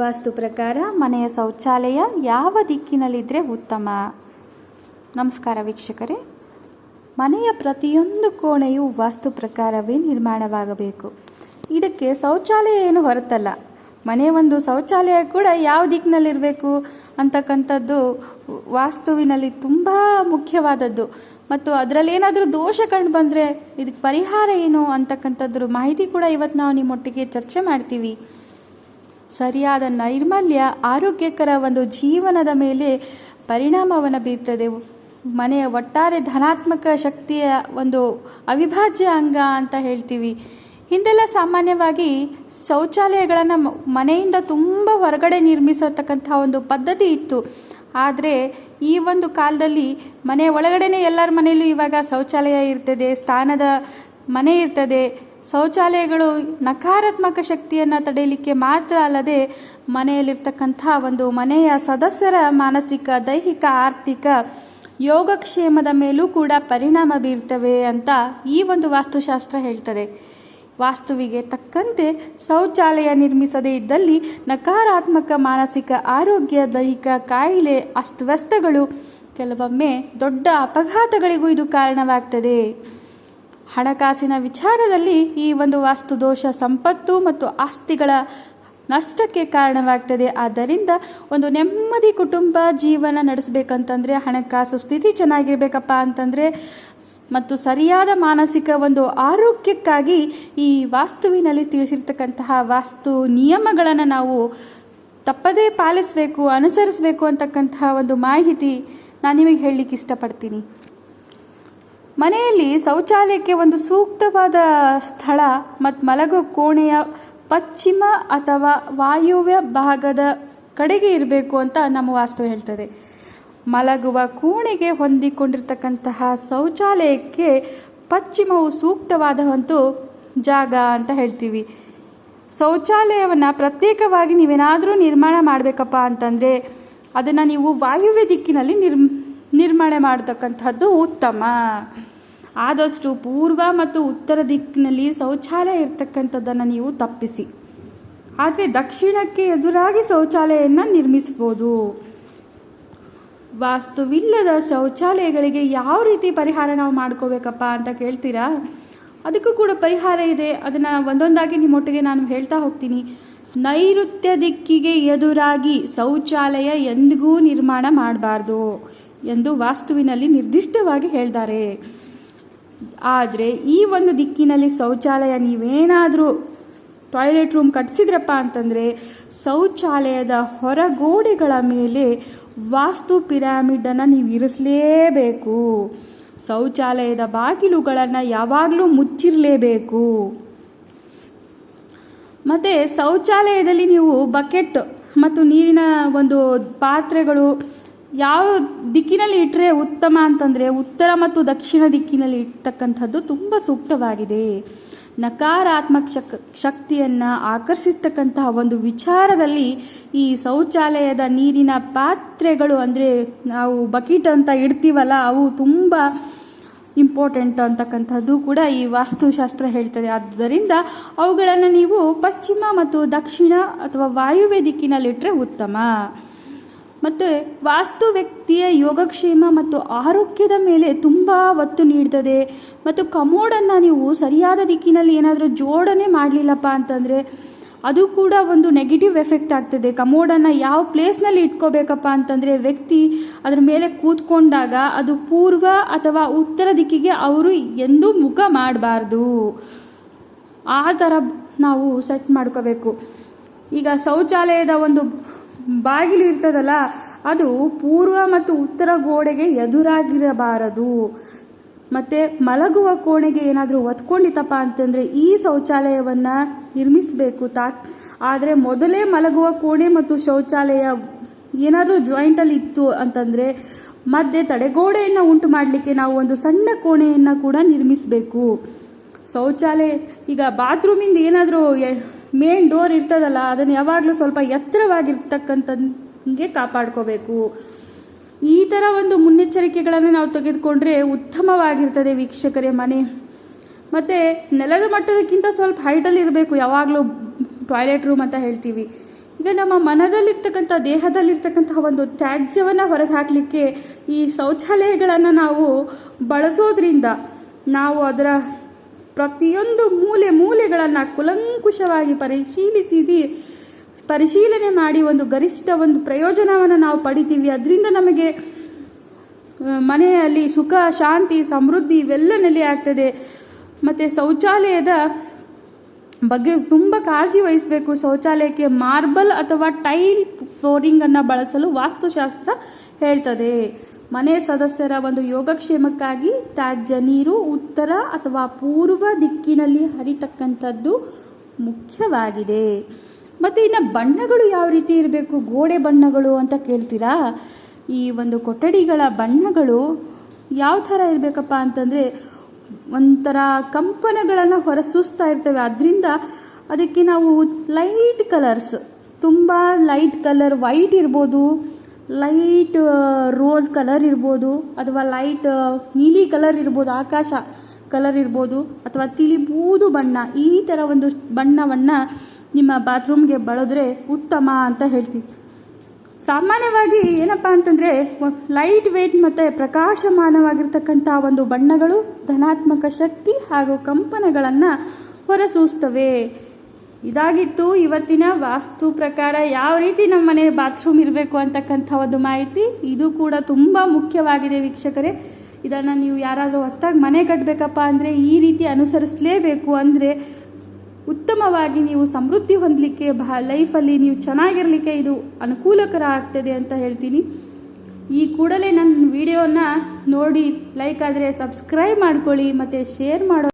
ವಾಸ್ತು ಪ್ರಕಾರ ಮನೆಯ ಶೌಚಾಲಯ ಯಾವ ದಿಕ್ಕಿನಲ್ಲಿದ್ದರೆ ಉತ್ತಮ? ನಮಸ್ಕಾರ ವೀಕ್ಷಕರೇ. ಮನೆಯ ಪ್ರತಿಯೊಂದು ಕೋಣೆಯು ವಾಸ್ತು ಪ್ರಕಾರವೇ ನಿರ್ಮಾಣವಾಗಬೇಕು. ಇದಕ್ಕೆ ಶೌಚಾಲಯ ಏನು ಹೊರತಲ್ಲ. ಮನೆಯ ಒಂದು ಶೌಚಾಲಯ ಕೂಡ ಯಾವ ದಿಕ್ಕಿನಲ್ಲಿರಬೇಕು ಅಂತಕ್ಕಂಥದ್ದು ವಾಸ್ತುವಿನಲ್ಲಿ ತುಂಬ ಮುಖ್ಯವಾದದ್ದು. ಮತ್ತು ಅದರಲ್ಲಿ ಏನಾದರೂ ದೋಷ ಕಂಡು ಬಂದರೆ ಇದಕ್ಕೆ ಪರಿಹಾರ ಏನು ಅಂತಕ್ಕಂಥದ್ರ ಮಾಹಿತಿ ಕೂಡ ಇವತ್ತು ನಾವು ನಿಮ್ಮೊಟ್ಟಿಗೆ ಚರ್ಚೆ ಮಾಡ್ತೀವಿ. ಸರಿಯಾದ ನೈರ್ಮಲ್ಯ, ಆರೋಗ್ಯಕರ ಒಂದು ಜೀವನದ ಮೇಲೆ ಪರಿಣಾಮವನ್ನು ಬೀರ್ತದೆ. ಮನೆಯ ಒಟ್ಟಾರೆ ಧನಾತ್ಮಕ ಶಕ್ತಿಯ ಒಂದು ಅವಿಭಾಜ್ಯ ಅಂಗ ಅಂತ ಹೇಳ್ತೀವಿ. ಹಿಂದೆಲ್ಲ ಸಾಮಾನ್ಯವಾಗಿ ಶೌಚಾಲಯಗಳನ್ನು ಮನೆಯಿಂದ ತುಂಬ ಹೊರಗಡೆ ನಿರ್ಮಿಸತಕ್ಕಂಥ ಒಂದು ಪದ್ಧತಿ ಇತ್ತು. ಆದರೆ ಈ ಒಂದು ಕಾಲದಲ್ಲಿ ಮನೆ ಒಳಗಡೆನೇ ಎಲ್ಲರ ಮನೆಯಲ್ಲೂ ಇವಾಗ ಶೌಚಾಲಯ ಇರ್ತದೆ, ಸ್ಥಾನದ ಮನೆ ಇರ್ತದೆ. ಶೌಚಾಲಯಗಳು ನಕಾರಾತ್ಮಕ ಶಕ್ತಿಯನ್ನು ತಡೆಯಲಿಕ್ಕೆ ಮಾತ್ರ ಅಲ್ಲದೆ ಮನೆಯಲ್ಲಿರ್ತಕ್ಕಂಥ ಒಂದು ಮನೆಯ ಸದಸ್ಯರ ಮಾನಸಿಕ, ದೈಹಿಕ, ಆರ್ಥಿಕ ಯೋಗಕ್ಷೇಮದ ಮೇಲೂ ಕೂಡ ಪರಿಣಾಮ ಬೀರ್ತವೆ ಅಂತ ಈ ಒಂದು ವಾಸ್ತುಶಾಸ್ತ್ರ ಹೇಳ್ತದೆ. ವಾಸ್ತುವಿಗೆ ತಕ್ಕಂತೆ ಶೌಚಾಲಯ ನಿರ್ಮಿಸದೇ ಇದ್ದಲ್ಲಿ ನಕಾರಾತ್ಮಕ ಮಾನಸಿಕ, ಆರೋಗ್ಯ, ದೈಹಿಕ ಕಾಯಿಲೆ, ಅಸ್ತವ್ಯಸ್ತಗಳು ಕೆಲವೊಮ್ಮೆ ದೊಡ್ಡ ಅಪಘಾತಗಳಿಗೂ ಇದು ಕಾರಣವಾಗ್ತದೆ. ಹಣಕಾಸಿನ ವಿಚಾರದಲ್ಲಿ ಈ ಒಂದು ವಾಸ್ತು ದೋಷ, ಸಂಪತ್ತು ಮತ್ತು ಆಸ್ತಿಗಳ ನಷ್ಟಕ್ಕೆ ಕಾರಣವಾಗ್ತದೆ. ಆದ್ದರಿಂದ ಒಂದು ನೆಮ್ಮದಿ ಕುಟುಂಬ ಜೀವನ ನಡೆಸಬೇಕಂತಂದರೆ, ಹಣಕಾಸು ಸ್ಥಿತಿ ಚೆನ್ನಾಗಿರಬೇಕಪ್ಪ ಅಂತಂದರೆ, ಮತ್ತು ಸರಿಯಾದ ಮಾನಸಿಕ ಒಂದು ಆರೋಗ್ಯಕ್ಕಾಗಿ ಈ ವಾಸ್ತುವಿನಲ್ಲಿ ತಿಳಿಸಿರ್ತಕ್ಕಂತಹ ವಾಸ್ತು ನಿಯಮಗಳನ್ನು ನಾವು ತಪ್ಪದೇ ಪಾಲಿಸಬೇಕು, ಅನುಸರಿಸಬೇಕು ಅಂತಕ್ಕಂತಹ ಒಂದು ಮಾಹಿತಿ ನಾನು ನಿಮಗೆ ಹೇಳಲಿಕ್ಕೆ ಇಷ್ಟಪಡ್ತೀನಿ. ಮನೆಯಲ್ಲಿ ಶೌಚಾಲಯಕ್ಕೆ ಒಂದು ಸೂಕ್ತವಾದ ಸ್ಥಳ ಮತ್ತು ಮಲಗೋ ಕೋಣೆಯ ಪಶ್ಚಿಮ ಅಥವಾ ವಾಯುವ್ಯ ಭಾಗದ ಕಡೆಗೆ ಇರಬೇಕು ಅಂತ ನಮ್ಮ ವಾಸ್ತು ಹೇಳ್ತದೆ. ಮಲಗುವ ಕೋಣೆಗೆ ಹೊಂದಿಕೊಂಡಿರ್ತಕ್ಕಂತಹ ಶೌಚಾಲಯಕ್ಕೆ ಪಶ್ಚಿಮವು ಸೂಕ್ತವಾದ ಒಂದು ಜಾಗ ಅಂತ ಹೇಳ್ತೀವಿ. ಶೌಚಾಲಯವನ್ನು ಪ್ರತ್ಯೇಕವಾಗಿ ನೀವೇನಾದರೂ ನಿರ್ಮಾಣ ಮಾಡಬೇಕಪ್ಪ ಅಂತಂದರೆ ಅದನ್ನು ನೀವು ವಾಯುವ್ಯ ದಿಕ್ಕಿನಲ್ಲಿ ನಿರ್ಮ್ ನಿರ್ಮಾಣ ಮಾಡತಕ್ಕಂಥದ್ದು ಉತ್ತಮ. ಆದಷ್ಟು ಪೂರ್ವ ಮತ್ತು ಉತ್ತರ ದಿಕ್ಕಿನಲ್ಲಿ ಶೌಚಾಲಯ ಇರ್ತಕ್ಕಂಥದ್ದನ್ನು ನೀವು ತಪ್ಪಿಸಿ. ಆದರೆ ದಕ್ಷಿಣಕ್ಕೆ ಎದುರಾಗಿ ಶೌಚಾಲಯವನ್ನು ನಿರ್ಮಿಸ್ಬೋದು ವಾಸ್ತುವಿಲ್ಲದ ಶೌಚಾಲಯಗಳಿಗೆ ಯಾವ ರೀತಿ ಪರಿಹಾರ ನಾವು ಮಾಡ್ಕೋಬೇಕಪ್ಪ ಅಂತ ಕೇಳ್ತೀರಾ? ಅದಕ್ಕೂ ಕೂಡ ಪರಿಹಾರ ಇದೆ. ಅದನ್ನು ಒಂದೊಂದಾಗಿ ನಿಮ್ಮೊಟ್ಟಿಗೆ ನಾನು ಹೇಳ್ತಾ ಹೋಗ್ತೀನಿ. ನೈಋತ್ಯ ದಿಕ್ಕಿಗೆ ಎದುರಾಗಿ ಶೌಚಾಲಯ ಎಂದಿಗೂ ನಿರ್ಮಾಣ ಮಾಡಬಾರ್ದು. ಎಂದು ವಾಸ್ತುವಿನಲ್ಲಿ ನಿರ್ದಿಷ್ಟವಾಗಿ ಹೇಳ್ತಾರೆ ಆದರೆ ಈ ಒಂದು ದಿಕ್ಕಿನಲ್ಲಿ ಶೌಚಾಲಯ ನೀವೇನಾದರೂ ಟಾಯ್ಲೆಟ್ ರೂಮ್ ಕಟ್ಸಿದ್ರಪ್ಪ ಅಂತಂದರೆ ಶೌಚಾಲಯದ ಹೊರಗೋಡೆಗಳ ಮೇಲೆ ವಾಸ್ತು ಪಿರಾಮಿಡನ್ನು ನೀವು ಇರಿಸಲೇಬೇಕು. ಶೌಚಾಲಯದ ಬಾಗಿಲುಗಳನ್ನು ಯಾವಾಗಲೂ ಮುಚ್ಚಿರಲೇಬೇಕು. ಮತ್ತು ಶೌಚಾಲಯದಲ್ಲಿ ನೀವು ಬಕೆಟ್ ಮತ್ತು ನೀರಿನ ಒಂದು ಪಾತ್ರೆಗಳು ಯಾವ ದಿಕ್ಕಿನಲ್ಲಿ ಇಟ್ಟರೆ ಉತ್ತಮ ಅಂತಂದರೆ ಉತ್ತರ ಮತ್ತು ದಕ್ಷಿಣ ದಿಕ್ಕಿನಲ್ಲಿ ಇರ್ತಕ್ಕಂಥದ್ದು ತುಂಬ ಸೂಕ್ತವಾಗಿದೆ. ನಕಾರಾತ್ಮಕ ಶಕ್, ಶಕ್ತಿಯನ್ನು ಆಕರ್ಷಿಸ್ತಕ್ಕಂತಹ ಒಂದು ವಿಚಾರದಲ್ಲಿ ಈ ಶೌಚಾಲಯದ ನೀರಿನ ಪಾತ್ರೆಗಳು ಅಂದರೆ ನಾವು ಬಕೆಟ್ ಅಂತ ಇಡ್ತೀವಲ್ಲ, ಅವು ತುಂಬ ಇಂಪಾರ್ಟೆಂಟ್ ಅಂತಕ್ಕಂಥದ್ದು ಕೂಡ ಈ ವಾಸ್ತುಶಾಸ್ತ್ರ ಹೇಳ್ತದೆ. ಆದ್ದರಿಂದ ಅವುಗಳನ್ನು ನೀವು ಪಶ್ಚಿಮ ಮತ್ತು ದಕ್ಷಿಣ ಅಥವಾ ವಾಯುವ್ಯ ದಿಕ್ಕಿನಲ್ಲಿಟ್ಟರೆ ಉತ್ತಮ. ಮತ್ತು ವಾಸ್ತು ವ್ಯಕ್ತಿಯ ಯೋಗಕ್ಷೇಮ ಮತ್ತು ಆರೋಗ್ಯದ ಮೇಲೆ ತುಂಬ ಒತ್ತು ನೀಡ್ತದೆ. ಮತ್ತು ಕಮೋಡನ್ನು ನೀವು ಸರಿಯಾದ ದಿಕ್ಕಿನಲ್ಲಿ ಏನಾದರೂ ಜೋಡಣೆ ಮಾಡಲಿಲ್ಲಪ್ಪ ಅಂತಂದರೆ ಅದು ಕೂಡ ಒಂದು ನೆಗೆಟಿವ್ ಎಫೆಕ್ಟ್ ಆಗ್ತದೆ. ಕಮೋಡನ್ನು ಯಾವ ಪ್ಲೇಸ್ನಲ್ಲಿ ಇಟ್ಕೋಬೇಕಪ್ಪ ಅಂತಂದರೆ ವ್ಯಕ್ತಿ ಅದರ ಮೇಲೆ ಕೂತ್ಕೊಂಡಾಗ ಅದು ಪೂರ್ವ ಅಥವಾ ಉತ್ತರ ದಿಕ್ಕಿಗೆ ಅವರು ಎಂದೂ ಮುಖ ಮಾಡಬಾರ್ದು. ಆ ಥರ ನಾವು ಸೆಟ್ ಮಾಡ್ಕೋಬೇಕು. ಈಗ ಶೌಚಾಲಯದ ಒಂದು ಬಾಗಿಲು ಇರ್ತದಲ್ಲ, ಅದು ಪೂರ್ವ ಮತ್ತು ಉತ್ತರ ಗೋಡೆಗೆ ಎದುರಾಗಿರಬಾರದು. ಮತ್ತು ಮಲಗುವ ಕೋಣೆಗೆ ಏನಾದರೂ ಒತ್ಕೊಂಡಿತ್ತಪ್ಪ ಅಂತಂದರೆ ಈ ಶೌಚಾಲಯವನ್ನು ನಿರ್ಮಿಸಬೇಕು ತಾ ಆದರೆ ಮೊದಲೇ ಮಲಗುವ ಕೋಣೆ ಮತ್ತು ಶೌಚಾಲಯ ಏನಾದರೂ ಜಾಯಿಂಟಲ್ಲಿ ಇತ್ತು ಅಂತಂದರೆ ಮಧ್ಯೆ ತಡೆಗೋಡೆಯನ್ನು ಉಂಟು ಮಾಡಲಿಕ್ಕೆ ನಾವು ಒಂದು ಸಣ್ಣ ಕೋಣೆಯನ್ನು ಕೂಡ ನಿರ್ಮಿಸಬೇಕು. ಶೌಚಾಲಯ, ಈಗ ಬಾತ್ರೂಮಿಂದ ಏನಾದರೂ ಮೇನ್ ಡೋರ್ ಇರ್ತದಲ್ಲ, ಅದನ್ನು ಯಾವಾಗಲೂ ಸ್ವಲ್ಪ ಎತ್ತರವಾಗಿರ್ತಕ್ಕಂಥಂಗೆ ಕಾಪಾಡ್ಕೋಬೇಕು. ಈ ಥರ ಒಂದು ಮುನ್ನೆಚ್ಚರಿಕೆಗಳನ್ನು ನಾವು ತೆಗೆದುಕೊಂಡ್ರೆ ಉತ್ತಮವಾಗಿರ್ತದೆ ವೀಕ್ಷಕರೇ ಮನೆ. ಮತ್ತು ನೆಲದ ಮಟ್ಟದಕ್ಕಿಂತ ಸ್ವಲ್ಪ ಹೈಟಲ್ಲಿ ಇರಬೇಕು, ಯಾವಾಗಲೂ ಟಾಯ್ಲೆಟ್ ರೂಮ್ ಅಂತ ಹೇಳ್ತೀವಿ. ಈಗ ನಮ್ಮ ಮನದಲ್ಲಿರ್ತಕ್ಕಂಥ, ದೇಹದಲ್ಲಿರ್ತಕ್ಕಂತಹ ಒಂದು ತ್ಯಾಜ್ಯವನ್ನು ಹೊರಗೆ ಹಾಕಲಿಕ್ಕೆ ಈ ಶೌಚಾಲಯಗಳನ್ನು ನಾವು ಬಳಸೋದ್ರಿಂದ ನಾವು ಅದರ ಪ್ರತಿಯೊಂದು ಮೂಲೆ ಮೂಲೆಗಳನ್ನು ಕುಲಂಕುಷವಾಗಿ ಪರಿಶೀಲಿಸಿದಿ, ಪರಿಶೀಲನೆ ಮಾಡಿ ಒಂದು ಗರಿಷ್ಠ ಒಂದು ಪ್ರಯೋಜನವನ್ನು ನಾವು ಪಡಿತೀವಿ. ಅದರಿಂದ ನಮಗೆ ಮನೆಯಲ್ಲಿ ಸುಖ, ಶಾಂತಿ, ಸಮೃದ್ಧಿ ಇವೆಲ್ಲ ನೆಲೆ ಆಗ್ತದೆ. ಮತ್ತು ಶೌಚಾಲಯದ ಬಗ್ಗೆ ತುಂಬ ಕಾಳಜಿ ವಹಿಸಬೇಕು. ಶೌಚಾಲಯಕ್ಕೆ ಮಾರ್ಬಲ್ ಅಥವಾ ಟೈಲ್ ಫ್ಲೋರಿಂಗನ್ನು ಬಳಸಲು ವಾಸ್ತುಶಾಸ್ತ್ರ ಹೇಳ್ತದೆ. ಮನೆ ಸದಸ್ಯರ ಒಂದು ಯೋಗಕ್ಷೇಮಕ್ಕಾಗಿ ತ್ಯಾಜ್ಯ ನೀರು ಉತ್ತರ ಅಥವಾ ಪೂರ್ವ ದಿಕ್ಕಿನಲ್ಲಿ ಹರಿತಕ್ಕಂಥದ್ದು ಮುಖ್ಯವಾಗಿದೆ. ಮತ್ತು ಇನ್ನು ಬಣ್ಣಗಳು ಯಾವ ರೀತಿ ಇರಬೇಕು? ಗೋಡೆ ಬಣ್ಣಗಳು ಅಂತ ಕೇಳ್ತೀರಾ? ಈ ಒಂದು ಕೊಠಡಿಗಳ ಬಣ್ಣಗಳು ಯಾವ ಥರ ಇರಬೇಕಪ್ಪ ಅಂತಂದರೆ ಒಂಥರ ಕಂಪನಗಳನ್ನು ಹೊರಸೂಸ್ತಾ ಇರ್ತವೆ. ಅದರಿಂದ ಅದಕ್ಕೆ ನಾವು ಲೈಟ್ ಕಲರ್ಸ್ ತುಂಬ ಲೈಟ್ ಕಲರ್ ವೈಟ್ ಇರ್ಬೋದು ಲೈಟ್ ರೋಸ್ ಕಲರ್ ಇರ್ಬೋದು ಅಥವಾ ಲೈಟ್ ನೀಲಿ ಕಲರ್ ಇರ್ಬೋದು, ಆಕಾಶ ಕಲರ್ ಇರ್ಬೋದು ಅಥವಾ ತಿಳಿ ಬೂದು ಬಣ್ಣ. ಈ ಥರ ಒಂದು ಬಣ್ಣವನ್ನು ನಿಮ್ಮ ಬಾತ್ರೂಮ್ಗೆ ಬಳದ್ರೆ ಉತ್ತಮ ಅಂತ ಹೇಳ್ತೀವಿ ಸಾಮಾನ್ಯವಾಗಿ ಏನಪ್ಪ ಅಂತಂದರೆ ಲೈಟ್ ವೇಟ್ ಮತ್ತು ಪ್ರಕಾಶಮಾನವಾಗಿರ್ತಕ್ಕಂಥ ಒಂದು ಬಣ್ಣಗಳು ಧನಾತ್ಮಕ ಶಕ್ತಿ ಹಾಗೂ ಕಂಪನಗಳನ್ನು ಹೊರಸೂಸ್ತವೆ ಇದಾಗಿತ್ತು. ಇವತ್ತಿನ ವಾಸ್ತು ಪ್ರಕಾರ ಯಾವ ರೀತಿ ನಮ್ಮ ಮನೆ ಬಾತ್ರೂಮ್ ಇರಬೇಕು ಅಂತಕ್ಕಂಥ ಒಂದು ಮಾಹಿತಿ ಇದು ಕೂಡ ತುಂಬ ಮುಖ್ಯವಾಗಿದೆ ವೀಕ್ಷಕರೇ. ಇದನ್ನು ನೀವು ಯಾರಾದರೂ ಹೊಸದಾಗಿ ಮನೆ ಕಟ್ಟಬೇಕಪ್ಪ ಅಂದರೆ ಈ ರೀತಿ ಅನುಸರಿಸಲೇಬೇಕು ಅಂದರೆ ಉತ್ತಮವಾಗಿ ನೀವು ಸಮೃದ್ಧಿ ಹೊಂದಲಿಕ್ಕೆ ಬಹ ಲೈಫಲ್ಲಿ ನೀವು ಚೆನ್ನಾಗಿರಲಿಕ್ಕೆ ಇದು ಅನುಕೂಲಕರ ಆಗ್ತದೆ ಅಂತ ಹೇಳ್ತೀನಿ. ಈ ಕೂಡಲೇ ನನ್ನ ವಿಡಿಯೋನ ನೋಡಿ ಲೈಕ್ ಆದರೆ ಸಬ್ಸ್ಕ್ರೈಬ್ ಮಾಡ್ಕೊಳ್ಳಿ ಮತ್ತು ಶೇರ್ ಮಾಡೋ